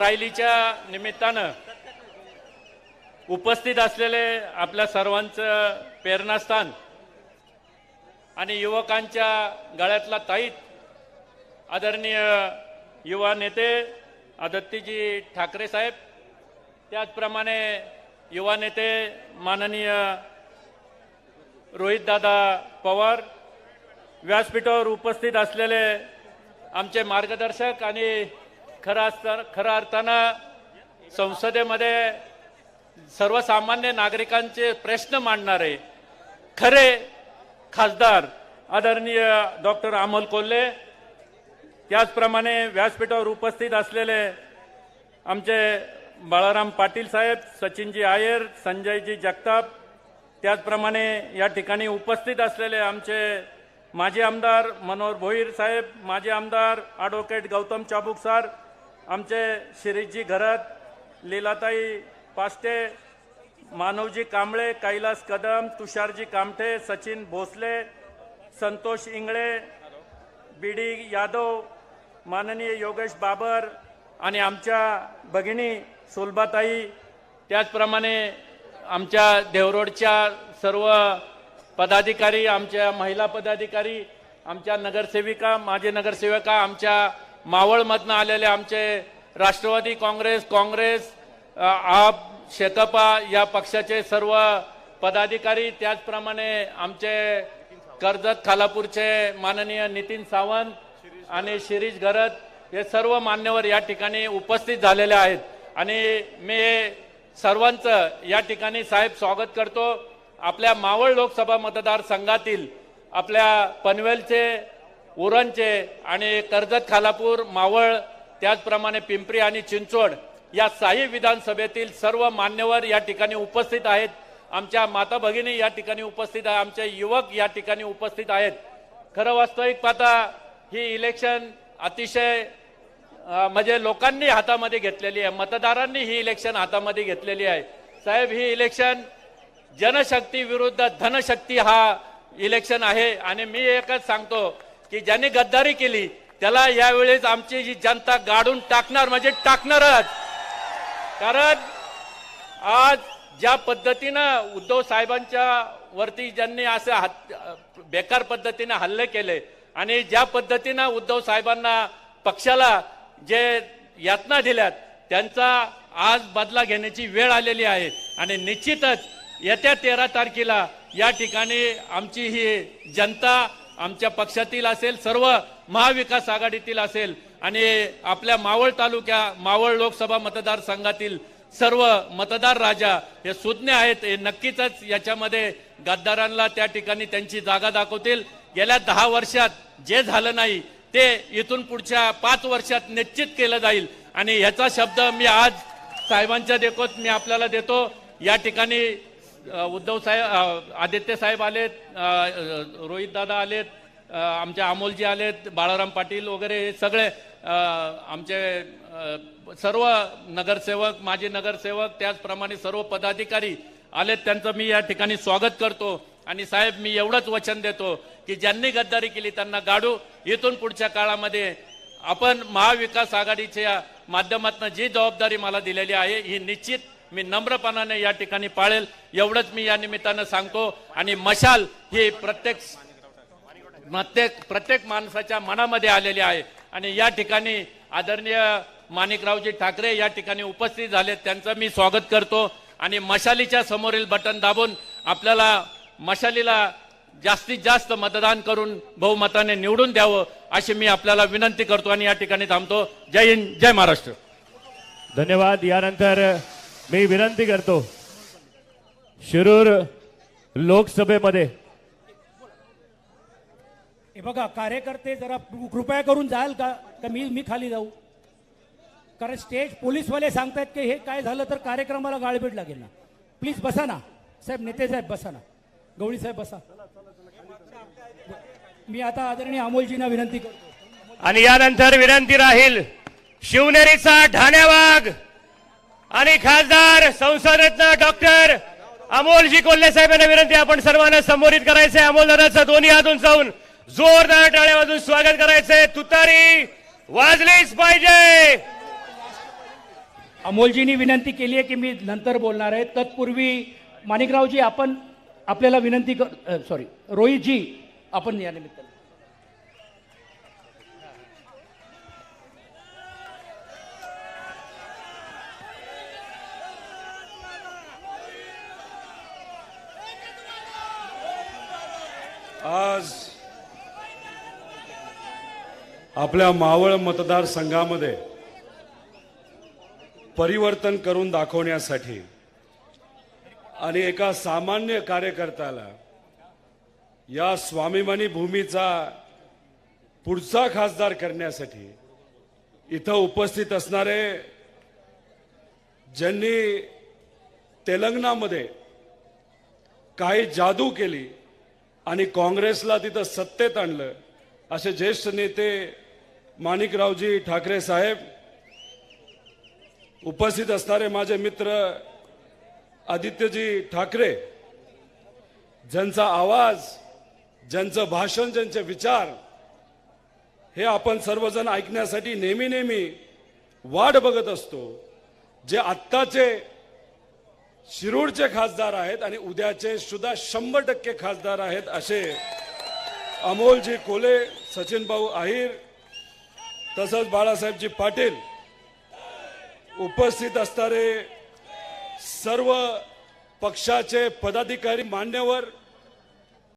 रायलीच्या निमित्तानं उपस्थित असलेले आपल्या सर्वांचं प्रेरणास्थान आणि युवकांच्या गळ्यातला ताईत आदरणीय युवा नेते आदत्तीजी ठाकरे साहेब त्याचप्रमाणे युवा नेते माननीय रोहितदादा पवार व्यासपीठावर उपस्थित असलेले आमचे मार्गदर्शक आणि खरं असता खऱ्या अर्थानं संसदेमध्ये सर्वसामान्य नागरिकांचे प्रश्न मांडणारे खरे खासदार आदरणीय डॉक्टर अमोल कोल्हे त्याचप्रमाणे व्यासपीठावर उपस्थित असलेले आमचे बाळाराम पाटील साहेब सचिनजी आयर संजयजी जगताप त्याचप्रमाणे या ठिकाणी उपस्थित असलेले आमचे माजी आमदार मनोहर भोईर साहेब माजी आमदार ॲडव्होकेट गौतम चाबुक सर आमचे शिरीषजी घरत लीलाताई पास्टे मानवजी कांबळे कैलास कदम तुषारजी कामठे सचिन भोसले संतोष इंगळे बी डी यादव माननीय योगेश बाबर आणि आमच्या भगिनी सुलभाताई त्याचप्रमाणे आमच्या देवरोडच्या सर्व पदाधिकारी आमच्या महिला पदाधिकारी आमच्या नगरसेविका माजी नगरसेविका आमच्या मावळमधनं आलेले आमचे राष्ट्रवादी काँग्रेस काँग्रेस आप शेकपा या पक्षाचे सर्व पदाधिकारी त्याचप्रमाणे आमचे कर्जत खालापूरचे माननीय नितीन सावंत आणि शिरीष घरत हे सर्व मान्यवर या ठिकाणी उपस्थित झालेले आहेत. आणि मी सर्वांचं या ठिकाणी साहेब स्वागत करतो. आपल्या मावळ लोकसभा मतदारसंघातील आपल्या पनवेलचे उरणचे आणि कर्जत खालापूर मावळ त्याचप्रमाणे पिंपरी आणि चिंचवड या साही विधानसभेतील सर्व मान्यवर या ठिकाणी उपस्थित आहेत. आमच्या माता भगिनी या ठिकाणी उपस्थित आहे. आमचे युवक या ठिकाणी उपस्थित आहेत. खरं वास्तविक पाहता ही इलेक्शन अतिशय म्हणजे लोकांनी हातामध्ये घेतलेली आहे. मतदारांनी ही इलेक्शन हातामध्ये घेतलेली आहे. साहेब ही इलेक्शन जनशक्ती विरुद्ध धनशक्ती हा इलेक्शन आहे. आणि मी एकच सांगतो की ज्यांनी गद्दारी केली त्याला यावेळेस आमची जी जनता गाडून टाकणार म्हणजे टाकणारच. कारण आज ज्या पद्धतीनं उद्धव साहेबांच्या वरती ज्यांनी असे हत् बेकार पद्धतीने हल्ले केले आणि ज्या पद्धतीनं उद्धव साहेबांना पक्षाला जे यातना दिल्यात त्यांचा आज बदला घेण्याची वेळ आलेली आहे. आणि निश्चितच येत्या तेरा तारखेला या ठिकाणी आमची ही जनता आमच्या पक्षातील असेल सर्व महाविकास आघाडीतील असेल आणि आपल्या मावळ तालुक्या मावळ लोकसभा मतदारसंघातील सर्व मतदार राजा हे सुज्ञ आहेत हे नक्कीच याच्यामध्ये गद्दारांना त्या ठिकाणी त्यांची जागा दाखवतील. गेल्या दहा वर्षात जे झालं नाही ते इथून पुढच्या पाच वर्षात निश्चित केलं जाईल. आणि ह्याचा शब्द मी आज साहेबांच्या देखोत मी आपल्याला देतो. या ठिकाणी उद्धव साहेब आदित्य साहेब आलेत रोहित दादा आलेत आमच्या आमचे अमोलजी आलेत बाळाराम पाटील वगैरे हे सगळे आमचे सर्व नगरसेवक माजी नगरसेवक त्याचप्रमाणे सर्व पदाधिकारी आलेत. त्यांचं मी या ठिकाणी स्वागत करतो. आणि साहेब मी एवढंच वचन देतो की ज्यांनी गद्दारी केली त्यांना गाडू. इथून पुढच्या काळामध्ये आपण महाविकास आघाडीच्या माध्यमातून जी जबाबदारी मला दिलेली आहे ही निश्चित मी नम्रपणाने या ठिकाणी पाळेल एवढंच मी या निमित्तानं सांगतो. आणि मशाल ही प्रत्येक प्रत्येक प्रत्येक माणसाच्या मनामध्ये आलेली आहे. आणि या ठिकाणी आदरणीय माणिकरावजी ठाकरे या ठिकाणी उपस्थित झाले त्यांचं मी स्वागत करतो. आणि मशालीच्या समोरील बटन दाबून आपल्याला मशालीला जास्तीत जास्त मतदान करून बहुमताने निवडून द्यावं अशी मी आपल्याला विनंती करतो आणि या ठिकाणी थांबतो. जय हिंद जय महाराष्ट्र. धन्यवाद. यानंतर मी विनंती करतो शिरूर लोकसभेमध्ये. हे बघा कार्यकर्ते जरा कृपया करून जाल का? का मी मी खाली जाऊ? कारण स्टेज पोलीसवाले सांगतायत की हे काय झालं तर कार्यक्रमाला गाळबीड लागेल ना. प्लीज बसा ना. साहेब नेते साहेब बसा ना. गवळी साहेब बसा. मी आता आदरणीय अमोलजींना विनंती करतो. आणि यानंतर विनंती राहील शिवनेरीचा ठाण्यावाग आणि खासदार संसदरत्न डॉक्टर अमोलजी कोल्हे साहेब यांना विनंती आपण सर्वांना संबोधित करायचंय. अमोल दादाचं दोन्ही हातून जाऊन जोरदार टाळ्या वाजून स्वागत करायचंय. तुतारी वाजलीच पाहिजे. अमोलजींनी विनंती केली आहे की मी नंतर बोलणार आहे. तत्पूर्वी माणिकरावजी आपण आपल्याला विनंती कर सॉरी रोहितजी आपण या निमित्तानं आज आपल्या मावळ मतदारसंघामध्ये परिवर्तन करून दाखवण्यासाठी आणि एका सामान्य कार्यकर्त्याला या स्वाभिमानी भूमीचा पुढचा खासदार करण्यासाठी इथं उपस्थित असणारे ज्यांनी तेलंगणामध्ये काही जादू केली आणि काँग्रेसला तिथं सत्तेत आणलं. असे ज्येष्ठ नेते माणिकरावजी ठाकरे साहेब उपस्थित असणारे माझे मित्र आदित्यजी ठाकरे ज्यांचा आवाज ज्यांचं भाषण ज्यांचे विचार हे आपण सर्वजण ऐकण्यासाठी नेहमी नेहमी वाट बघत असतो. जे आत्ताचे शिरूरचे खासदार आहेत आणि उद्याचे सुद्धा शंभर टक्के खासदार आहेत असे अमोलजी कोले सचिन भाऊ आहिर तसंच बाळासाहेबजी पाटील उपस्थित असणारे सर्व पक्षाचे पदाधिकारी मान्यवर